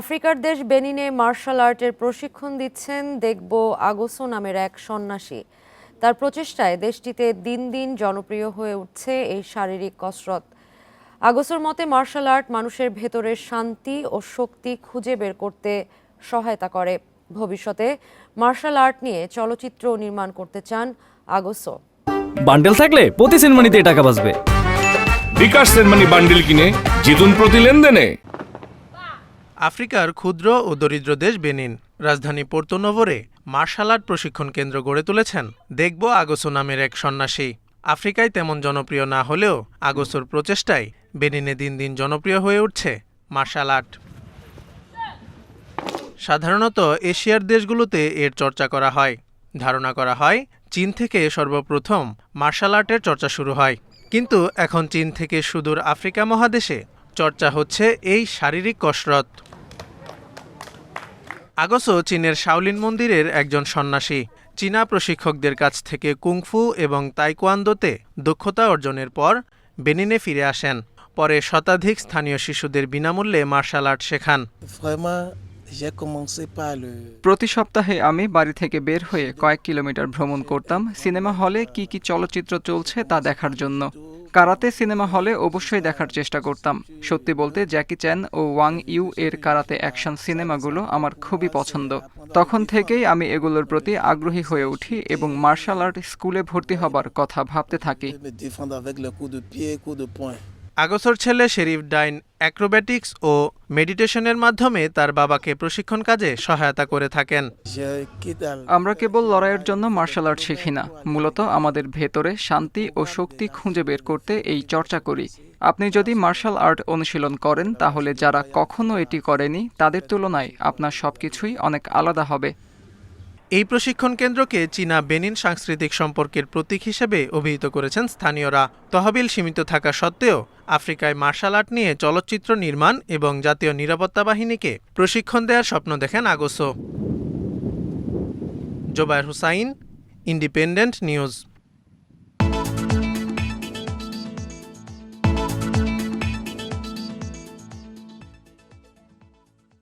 আফ্রিকার দেশ বেনিনে মার্শাল আর্টের প্রশিক্ষণ দিচ্ছেন দেখব আগোসো নামের এক সন্ন্যাসী। তার প্রচেষ্টায় দেশটিতে দিন দিন জনপ্রিয় হয়ে উঠছে এই শারীরিক কসরত। আগোসোর মতে মার্শাল আর্ট মানুষের ভেতরের শান্তি ও শক্তি খুঁজে বের করতে সহায়তা করে। ভবিষ্যতে মার্শাল আর্ট নিয়ে চলচ্চিত্র নির্মাণ করতে চান আগোসো। বান্ডেল থাকলে প্রতি সেনমানিতে টাকা বাঁচবে। বিকাশ সেনমানি বান্ডিল কিনে জিতুন প্রতি লেনদেনে। আফ্রিকার ক্ষুদ্র ও দরিদ্র দেশ বেনিন। রাজধানী পোর্তোনোভোরে মার্শাল আর্ট প্রশিক্ষণ কেন্দ্র গড়ে তুলেছেন দেখব আগসো নামের এক সন্ন্যাসী। আফ্রিকায় তেমন জনপ্রিয় না হলেও আগসোর প্রচেষ্টায় বেনিনে দিন দিন জনপ্রিয় হয়ে উঠছে মার্শাল আর্ট। সাধারণত এশিয়ার দেশগুলোতে এর চর্চা করা হয়। ধারণা করা হয়, চীন থেকে সর্বপ্রথম মার্শাল আর্টের চর্চা শুরু হয়। কিন্তু এখন চীন থেকে সুদূর আফ্রিকা মহাদেশে চর্চা হচ্ছে এই শারীরিক কসরত। আগসো চীনের শাওলিন মন্দিরের একজন সন্ন্যাসী। চীনা প্রশিক্ষকদের কাছ থেকে কুংফু এবং তাইকোয়ান্দোতে দক্ষতা অর্জনের পর বেনিনে ফিরে আসেন। পরে শতাধিক স্থানীয় শিশুদের বিনামূল্যে মার্শাল আর্ট শেখান। প্রতি সপ্তাহে আমি বাড়ি থেকে বের হয়ে কয়েক কিলোমিটার ভ্রমণ করতাম। সিনেমা হলে কি কি চলচ্চিত্র চলছে তা দেখার জন্য। কারাতে সিনেমা হলে অবশ্যই দেখার চেষ্টা করতাম। সত্যি বলতে, জ্যাকি চ্যান ও ওয়াং ইউ এর কারাতে অ্যাকশন সিনেমাগুলো আমার খুবই পছন্দ। তখন থেকেই আমি এগুলোর প্রতি আগ্রহী হয়ে উঠি এবং মার্শাল আর্ট স্কুলে ভর্তি হবার কথা ভাবতে থাকি। আগসর ছেলে শেরিফ ডাইন অ্যাক্রোব্যাটিক্স ও মেডিটেশনের মাধ্যমে তার বাবাকে প্রশিক্ষণ কাজে সহায়তা করে থাকেন। আমরা কেবল লড়াইয়ের জন্য মার্শাল আর্ট শিখি না। মূলত আমাদের ভেতরে শান্তি ও শক্তি খুঁজে বের করতে এই চর্চা করি। আপনি যদি মার্শাল আর্ট অনুশীলন করেন, তাহলে যারা কখনো এটি করেনি, তাদের তুলনায় আপনার সবকিছুই অনেক আলাদা হবে। এই প্রশিক্ষণ কেন্দ্রকে চীনা বেনিন সাংস্কৃতিক সম্পর্কের প্রতীক হিসেবে অভিহিত করেছেন স্থানীয়রা। তহবিল সীমিত থাকা সত্ত্বেও আফ্রিকায় মার্শাল আর্ট নিয়ে চলচ্চিত্র নির্মাণ এবং জাতীয় নিরাপত্তা বাহিনীকে প্রশিক্ষণ দেওয়ার স্বপ্ন দেখেন আগসো। Jobayer Hossain, independent news.